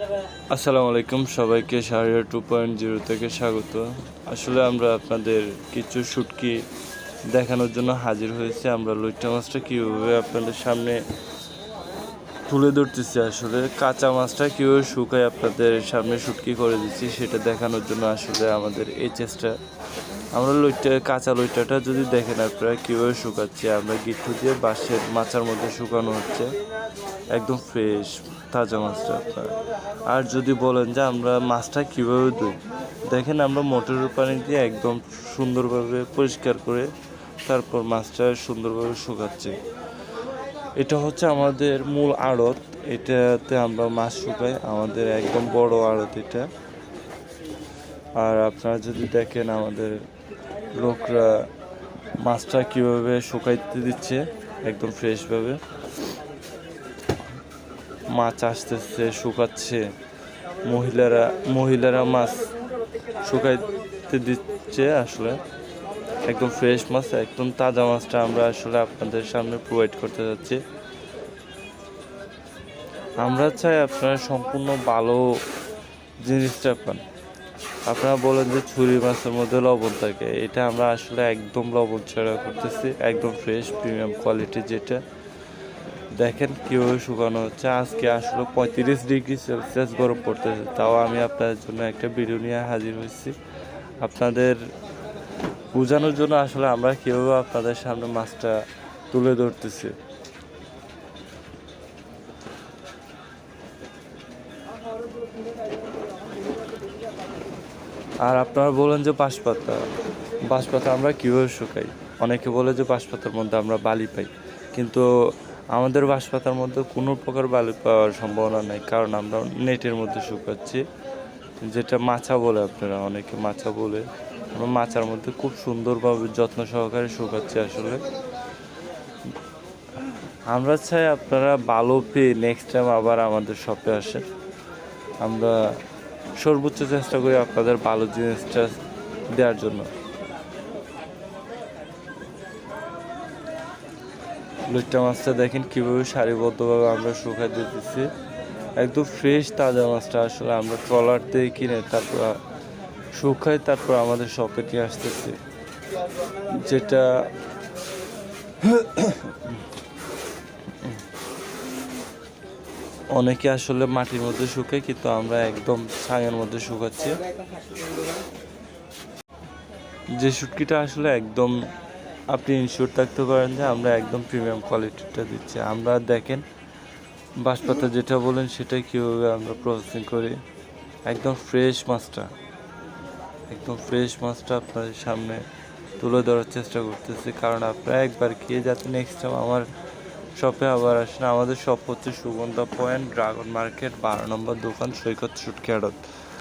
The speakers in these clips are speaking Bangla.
আসসালামু আলাইকুম, সবাইকে শাহরিয়া টু পয়েন্ট জিরো থেকে স্বাগত। আসলে আমরা আপনাদের কিছু শুটকি দেখানোর জন্য হাজির হয়েছি। আমরা লইট্টা মাছটা কীভাবে আপনাদের সামনে তুলে ধরতেছি আসলে। কাঁচা মাছটা কীভাবে শুকায় আপনাদের সামনে শুটকি করে দিচ্ছি সেটা দেখানোর জন্য আসলে আমাদের এই চেষ্টা আমরা লইট্টা কাঁচা লইট্টাটা যদি দেখেন আপনারা কীভাবে শুকাচ্ছি, আমরা গিট্টু দিয়ে বাঁশের মাচার মধ্যে শুকানো হচ্ছে। একদম ফ্রেশ তাজা মাছটা আপনার। আর যদি বলেন যে আমরা মাছটা কীভাবে ধুই, দেখেন আমরা মোটরের পানি দিয়ে একদম সুন্দরভাবে পরিষ্কার করে তারপর মাছটা সুন্দরভাবে শুকাচ্ছি। এটা হচ্ছে আমাদের মূল আড়ত। এটাতে আমরা মাছ শুকাই। আমাদের একদম বড় আড়ত এটা। আর আপনারা যদি দেখেন আমাদের লোকরা মাছটা কীভাবে শুকাইতে দিচ্ছে, একদম ফ্রেশভাবে মাছ আসতেছে, শুকাচ্ছে। মহিলারা মহিলারা মাছ শুকাইতে দিচ্ছে আসলে। একদম ফ্রেশ মাছ, একদম তাজা মাছটা আমরা আসলে আপনাদের সামনে প্রোভাইড করতে যাচ্ছি। আমরা চাই আপনারা সম্পূর্ণ ভালো জিনিসটা পান। আপনারা বলেন যে ছুরি মাছের মধ্যে লবণ থাকে, এটা আমরা আসলে একদম লবণ ছাড়া করতেছি, একদম ফ্রেশ প্রিমিয়াম কোয়ালিটি যেটা। দেখেন কীভাবে শুকানো হচ্ছে, আজকে আসলে পঁয়ত্রিশ ডিগ্রি সেলসিয়াস গরম পড়তেছে, তাও আমি আপনাদের জন্য একটা নিয়ে হাজির হয়েছি। আপনাদের বোঝানোর জন্য আসলে আমরা কীভাবে আপনাদের সামনে মাছটা তুলে ধরতেছি। আর আপনারা বলেন যে বাঁশপাতা বাঁশপাতা আমরা কীভাবে শুকাই? অনেকে বলে যে বাঁশপাতার মধ্যে আমরা বালি পাই, কিন্তু আমাদের বাঁশপাতার মধ্যে কোনো প্রকার বালি পাওয়ার সম্ভাবনা নেই, কারণ আমরা নেটের মধ্যে শুকাচ্ছি। যেটা মাছা বলে আপনারা অনেকে মাছা বলে। আমরা মাচার মধ্যে খুব সুন্দরভাবে যত্ন সহকারে শুকাচ্ছি আসলে। আমরা চাই আপনারা ভালো পেয়ে নেক্সট টাইম আবার আমাদের শপে আসেন। আমরা সর্বোচ্চ চেষ্টা করি আপনাদের ভালো জিনিসটা দেওয়ার জন্য। লুট্টা মাছটা দেখেন কীভাবে সারিবদ্ধভাবে আমরা শুকাই দিতেছি একদম ফ্রেশ তাজা মাছটা আসলে আমরা ট্রলার দিয়ে কিনে তারপর শুকাই তারপর আমাদের শপে নিয়ে আসতেছি। যেটা অনেকে আসলে মাটির মধ্যে শুকায়, কিন্তু আমরা একদম ছাঙের মধ্যে শুকাচ্ছি। যে শুটকিটা আসলে একদম আপনি ইনশিওর থাকতে পারেন যে আমরা একদম প্রিমিয়াম কোয়ালিটিটা দিচ্ছি। আমরা দেখেন বাঁশপাতা যেটা বলেন সেটা কীভাবে আমরা প্রসেসিং করি? একদম ফ্রেশ মাছটা। একদম ফ্রেশ মাছটা আপনাদের সামনে তুলে ধরার চেষ্টা করতেছি। কারণ আপনারা একবার খেয়ে যাতে নেক্সট টাইম আমার শপে আবার আসেন। আমাদের শপ হচ্ছে সুগন্ধা পয়েন্ট, ড্রাগন মার্কেট, বারো নম্বর দোকান, সৈকত সুটকি আড়ত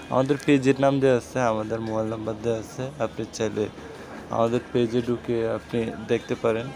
আমাদের পেজের নাম দেওয়া আছে, আমাদের মোবাইল নাম্বার দেওয়া আছে। আপনি চাইলে আমাদের পেজে ঢুকে আপনি দেখতে পারেন।